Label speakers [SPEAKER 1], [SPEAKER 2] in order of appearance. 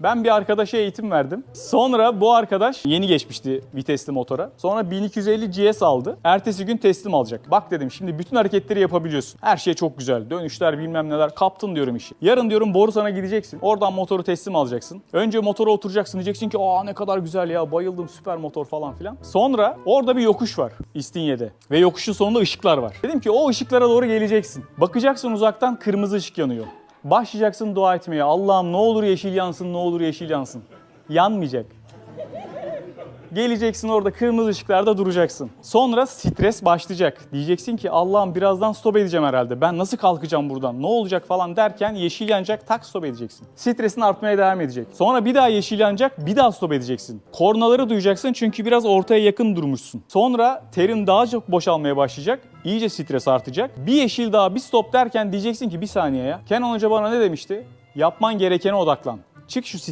[SPEAKER 1] Ben bir arkadaşa eğitim verdim. Sonra bu arkadaş yeni geçmişti vitesli motora. Sonra 1250 GS aldı. Ertesi gün teslim alacak. Bak dedim şimdi bütün hareketleri yapabiliyorsun. Her şey çok güzel. Dönüşler bilmem neler. Kaptın diyorum işi. Yarın diyorum Borusan'a gideceksin. Oradan motoru teslim alacaksın. Önce motora oturacaksın. Diyeceksin ki aa ne kadar güzel ya bayıldım süper motor falan filan. Sonra orada bir yokuş var İstinye'de. Ve yokuşun sonunda ışıklar var. Dedim ki o ışıklara doğru geleceksin. Bakacaksın uzaktan kırmızı ışık yanıyor. Başlayacaksın dua etmeye. Allah'ım ne olur yeşil yansın, ne olur yeşil yansın. Yanmayacak. Geleceksin orada kırmızı ışıklarda duracaksın. Sonra stres başlayacak. Diyeceksin ki Allah'ım birazdan stop edeceğim herhalde. Ben nasıl kalkacağım buradan? Ne olacak falan derken yeşil yanacak tak stop edeceksin. Stresin artmaya devam edecek. Sonra bir daha yeşil yanacak bir daha stop edeceksin. Kornaları duyacaksın çünkü biraz ortaya yakın durmuşsun. Sonra terin daha çok boşalmaya başlayacak. İyice stres artacak. Bir yeşil daha bir stop derken diyeceksin ki bir saniye ya. Kenan Hoca bana ne demişti? Yapman gerekene odaklan. Çık şu